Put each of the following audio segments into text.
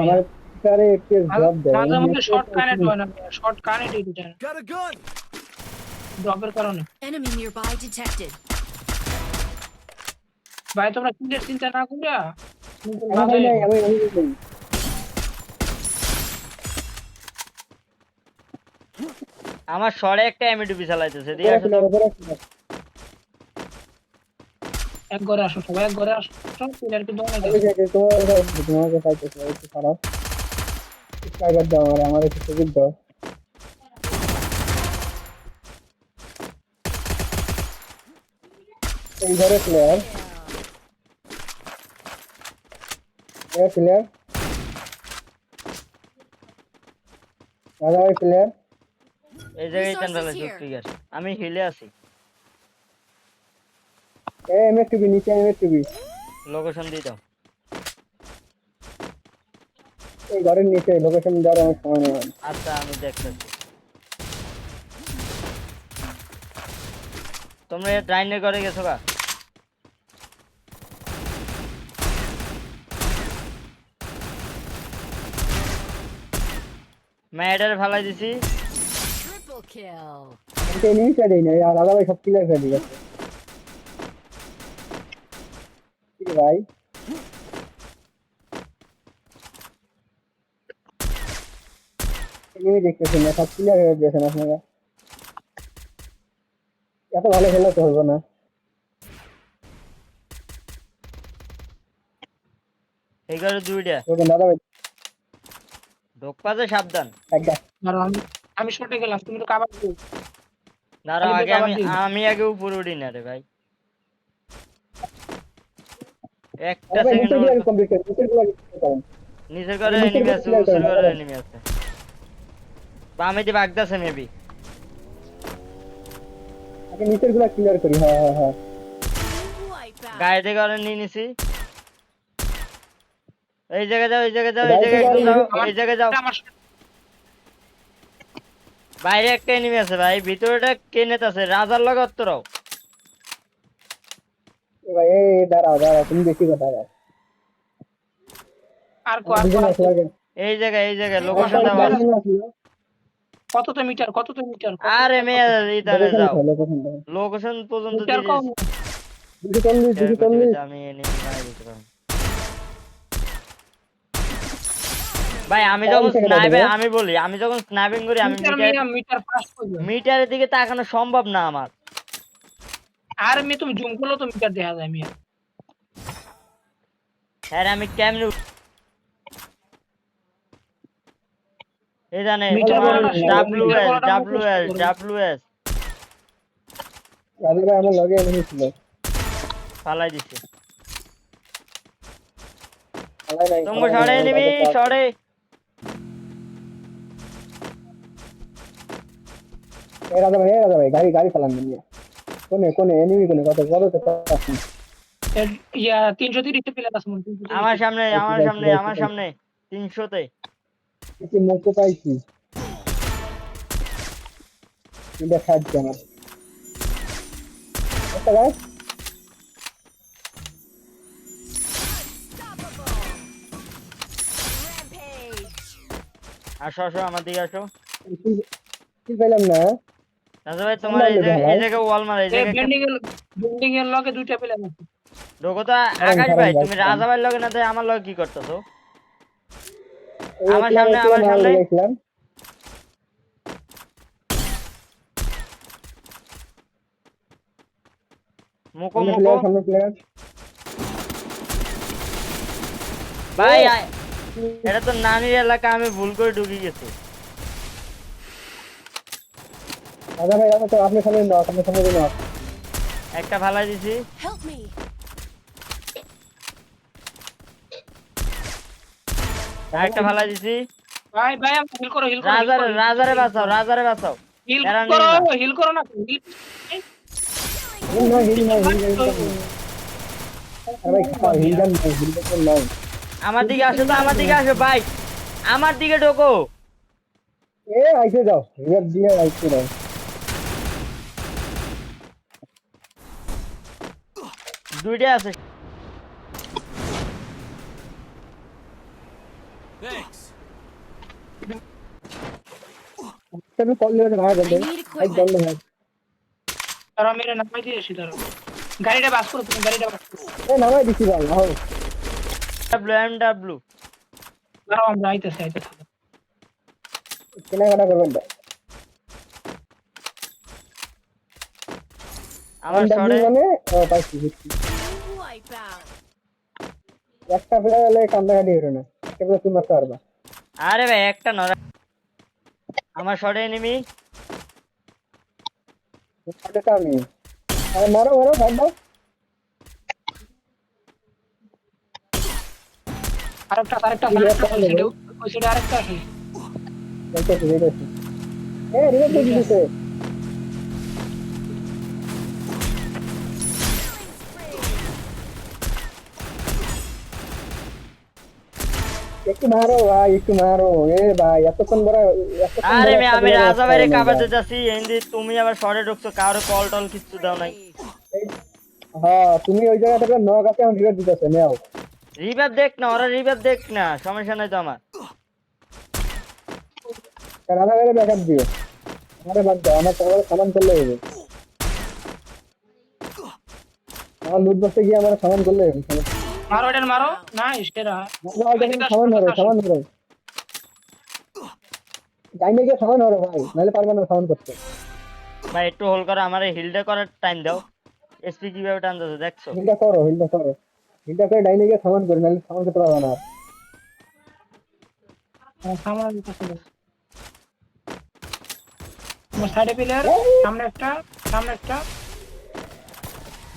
আমার কারে একটু জব দেয়। মাঝে মধ্যে শর্ট কানেক্ট হয় না শর্ট কানেক্ট এই দুটা Got a gun! ড্রপের কারণে। Enemy nearby detected. ভাই তোমরা কিলের চিন্তা না করে আমি ভাই নাই আমি আমি নাই। আমার শরে একটা এমএডি চালাইতেছে দিয়ে উপরে আসো ছিল, তো। উপরে ছিল। এক ঘরে আসো সবাই এক ঘরে আসো প্লেয়ার তোমাকে পাইতেছি, একটু খারাপ। দাও আমার, আমার একটু সুযোগ দাও। এই ঘরে প্লেয়ার প্লেয়ার দাদা ভাই প্লেয়ার এই জায়গায়. আমি হিলে আছি এ নিচে লোকেশন দিয়ে দাও। এই ঘরের নিচে লোকেশন দেওয়ার আমার সময় নেই। আচ্ছা আমি দেখতেছি। তোমরা ড্রাইনের ঘরে গেছো কা ম্যাডার ফালাই দিছি। Triple kill. আমি তো দেই না আর ভাই সব করে দিয়ে গেছে ভাই। এনিমি দেখতেছেন না সব ক্লিয়ার হয়ে দিয়েছেন আপনারা? এত ভালো খেলা তো হব না। এই দুইটা। দাদা ভাই। ঢোকপা যে সাবধান। আমি আমি শর্টে গেলাম তুমি তো কাবার দাঁড়াও আমি আগে আমি আমি আগে উপরে উঠি না রে ভাই। একটা দাদা ভাই সেকেন্ড কমপ্লিট করে নিচে ক্লিয়ার করেন নিচের ঘরে এনিমি আছে clear উপরের করেন, ঘরে এনিমি আছে। বামে দিয়ে বাগদাছে মেবি আগে নিচেরগুলা ক্লিয়ার করি হ্যাঁ হ্যাঁ হ্যাঁ. ঘরে নিয়ে নিছি। এই জায়গায় যাও এই জায়গায় যাও এই জায়গায় একটু যাও এই জায়গায় যাও। বাইরে একটা এনিমি আছে ভাই। ভিতরেটা কেনেত আছে রাজার লগে অত্তরাও। ভাই এই এই দাঁড়াও দাঁড়াও তুমি বেশি কথা দাঁড়াও আর কো- আর দুজন কো- আছে আগে এই জায়গায় এই জায়গায় লোকেশন দাও কত তো মিটার কত তো মিটার আরে মেয়ে ইতারে যাও। লোকেশন পর্যন্ত মিটার কম। দুশো চল্লিশ দুশো দিছি। চল্লিশ আমি এনিমি মারা দিতে ভাই আমি যখন স্নাইপিং? আমি বলি আমি যখন স্নাইপিং করি আমি মিটারের দিকে তাকানো সম্ভব না আমার। আর আমি তুমি জুম করল তো মিটার দেখা যায় মিয়া। হ্যাঁ আমি কেমনে এই জানে W S W S W S দাদা ভাই আমার লগে এনেমি ছিল ফালাই দিছে। আলাই নাই, তোমার আলাই সরে নিবি সরে। এই রাজা ভাই এই রাজা ভাই গাড়ি গাড়ি চালান নিয়ে। কোনে কোনে এনিমি কোনে কত কত তো ইয়া তিনশো তিরিশটা প্লেয়ার আছে 330 আমার সামনে আমার সামনে আমার। সামনে তিনশোতে। কিছু মুক্ত পাইছি। এটা আমার। একটা গাছ। Rampage. আসো আসো আমার দিকে আসো। কি পেলাম না? রাজা ভাই তোমার এই জায়গায় ভাই। এই জায়গায় ওয়াল মারা এই এই জায়গায় বেন্ডিং এর বেন্ডিং এর লগে দুইটা প্লেয়ার আছে ঢোকো আকাশ ভাই তুমি রাজা ভাইয়ের লগে না তাই আমার লগে কি করতেছো আমার সামনে, আমার সামনে। লেগেছিলাম। মুখো সামনে মুখো player, সামনে player। ভাই এটা তো নানির এলাকা আমি ভুল করে ঢুকে গেছি রাজা ভাই রাজা আপনি সামনে নাও আপনি সামনে নাও। একটা ফালাই দিছি Help me. আর একটা ফালাই দিছি ভাই ভাই আমি হিল করো হিল করো রাজারে রাজারে বাঁচাও রাজারে বাঁচাও। হিল করো হিল করো না হিল নয় হিল না হিল আমার দিকে আসো তো আমার দিকে আসো ভাই। আমার দিকে ঢোকো। এ আইসে যাও রিয়ার দিয়ে আইসে যাও দুইটা আছে। তুমি কল দিলে ভাড়া করবে এক দণ্ড equipment. তারা মেরে নামাই দিয়েছি তারা। গাড়িটা বাস করো তুমি গাড়িটা বাস করো। এ নামাই দিছি ভাই আহ ডাব্লু এম ডাব্লু দাঁড়াও আমরা আইতেছি আইতেছি। কেনাকাটা করবেন আমার MW শরে মানে ও পাইছি বুঝছি. একটা প্লেয়ার হলে কান্দাকাটি হলো না। প্লেয়ার তুমি মারতে পারবা। আরে ভাই একটা নরা আমার শরে এনিমি এটা আমি। আরে মারো মারো ভাই দাও আরেকটা আরেকটা এই আরেকটা ওই। সাইডে আরেকটা আছে। দেখতেছি দেখতেছি। এ রিভাইভ দিছে। একটু মারো ভাই একটু মারো এ ভাই এতক্ষণ বড় আরে মে আমি রাজা পারে না। তুমি আবার ঢুকছো কারও কল টল কিছু দাও নাই। হ্যাঁ তুমি ওই জায়গা থেকে নক আছে এখন রিভাইভ দিতেছে নাও রিভাইভ দেখ না ওরা রিভাইভ দেখ না সমস্যা নাই তো আমার। বেড়ে ব্যাকআপ দিও। আমারে বাদ দাও আমার তোমার সামান করলে হবে। আমার লুট বক্সে গিয়ে আমার সামান করলে হবে মারো এটা মারো। না সেরা সামান ধরো সামান ধরো। টাইমে গিয়ে সামান ধরো ভাই নাহলে পারবে না সামান করতে। ভাই একটু হোল করো আমার হিলডে করার টাইম দাও। এসপি কীভাবে টানতেছে দেখছ? হিলটা করো হিলটা করো। হিলটা করে ডাইনে গিয়ে সামান করে নাহলে সামান করতে পারবে না আর। সামনে তোমার সাইডে প্লেয়ার সামনে একটা সামনে একটা।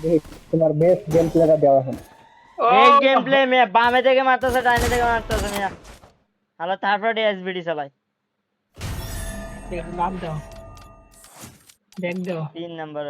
দেখি তোমার বেস্ট গেম প্লেটা দেওয়া এখন এই গেম প্লে মিয়া বামে থেকে মারতেছে ডাইনে থেকে মারতেছে মিয়া। হ্যালো তারপরে ডিএসবিডি চালাই। নাম দাও। ব্যাগ দাও। তিন নাম্বার